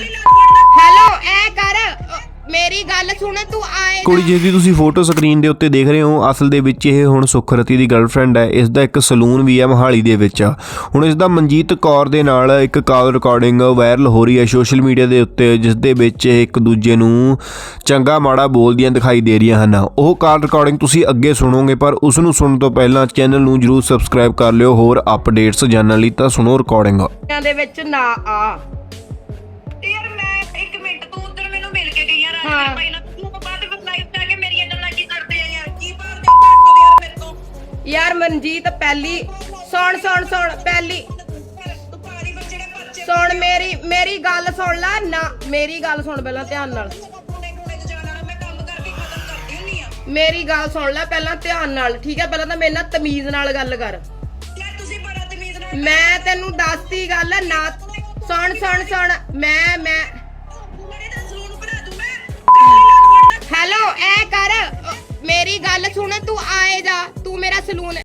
Hello ਐ ਕਰ। ਅ, ਮੇਰੀ ਗੱਲ ਸੁਣ ਤੂੰ ਆਏ ਕੁੜੀ ਜਿਸ ਦੀ ਤੁਸੀਂ ਫੋਟੋ ਸਕਰੀਨ ਦੇ ਉੱਤੇ ਦੇਖ ਰਹੇ ਹੋ ਅਸਲ ਦੇ ਵਿੱਚ ਇਹ ਹੁਣ ਸੁਖਰਤੀ ਦੀ ਗਰਲਫ੍ਰੈਂਡ ਹੈ। ਇਸ ਦਾ ਇੱਕ ਸਲੂਨ ਵੀ ਹੈ ਮੋਹਾਲੀ ਦੇ ਵਿੱਚ। ਹੁਣ ਇਸ ਦਾ ਮਨਜੀਤ ਕੌਰ ਦੇ ਨਾਲ ਇੱਕ ਕਾਲ ਰਿਕਾਰਡਿੰਗ ਵਾਇਰਲ ਹੋ ਰਹੀ ਹੈ ਸੋਸ਼ਲ ਮੀਡੀਆ ਦੇ ਉੱਤੇ ਜਿਸ ਦੇ ਵਿੱਚ ਇਹ ਇੱਕ ਦੂਜੇ ਨੂੰ ਚੰਗਾ ਮਾੜਾ ਬੋਲਦੀਆਂ ਦਿਖਾਈ ਦੇ ਰਹੀਆਂ ਹਨ। ਉਹ ਕਾਲ ਰਿਕਾਰਡਿੰਗ ਤੁਸੀਂ ਅੱਗੇ ਸੁਣੋਗੇ ਪਰ ਉਸ ਨੂੰ ਸੁਣਨ ਤੋਂ ਪਹਿਲਾਂ ਚੈਨਲ ਨੂੰ ਜਰੂਰ ਸਬਸਕ੍ਰਾਈਬ ਕਰ ਲਿਓ। ਹੋਰ ਅਪਡੇਟਸ ਜਾਣਨ ਲਈ ਤਾਂ ਸੁਣੋ ਰਿਕਾਰਡਿੰਗ ਦੇ ਵਿੱਚ ਨਾ ਆ। ਹਾਂ। ਰਾਜ ਭਾਈ ਨਾਲ ਤੂੰ ਬਾਅਦ ਵਿੱਚ ਲਾਈਵ ਜਾ ਕੇ ਮੇਰੀਆਂ ਗੱਲਾਂ ਕੀ ਕਰਦੇ ਆ ਯਾਰ? ਕੀ ਭਾਲਦੇ ਹੋ ਬਾਤ ਯਾਰ ਮੇਰੇ ਤੋਂ? ਯਾਰ ਮਨਜੀਤ ਪਹਿਲੀ ਸੁਣ ਸੁਣ ਸੁਣ ਪਹਿਲੀ। ਤੂੰ ਪਾਣੀ ਸੁਣ ਮੇਰੀ ਮੇਰੀ ਗੱਲ ਸੁਣ ਲੈ। ਨਾ ਮੇਰੀ ਗੱਲ ਸੁਣ ਪਹਿਲਾਂ ਧਿਆਨ ਨਾਲ। ਕੋਨੇ ਕੋਨੇ ਚ ਜਾਣਾ ਮੈਂ ਕੰਮ ਕਰਕੇ ਖਤਮ ਕਰਦੀ ਹੁੰਨੀ ਆ ਮੇਰੀ ਗੱਲ ਸੁਣ ਲੈ ਪਹਿਲਾਂ ਧਿਆਨ ਨਾਲ ਠੀਕ ਹੈ? ਪਹਿਲਾਂ ਤਾਂ ਮੇਰੇ ਨਾਲ ਤਮੀਜ਼ ਨਾਲ ਗੱਲ ਕਰ। ਯਾਰ ਤੁਸੀਂ ਬੜਾ ਤਮੀਜ਼ ਨਾਲ ਮੈਂ ਤੈਨੂੰ ਦੱਸਤੀ ਗੱਲ ਨਾ। ਸੁਣ ਸੁਣ ਸੁਣ। ਮੈਂ ਗੱਲ ਸੁਣ ਤੂੰ ਆਏ ਜਾ ਤੂੰ ਮੇਰਾ ਸਲੂਨ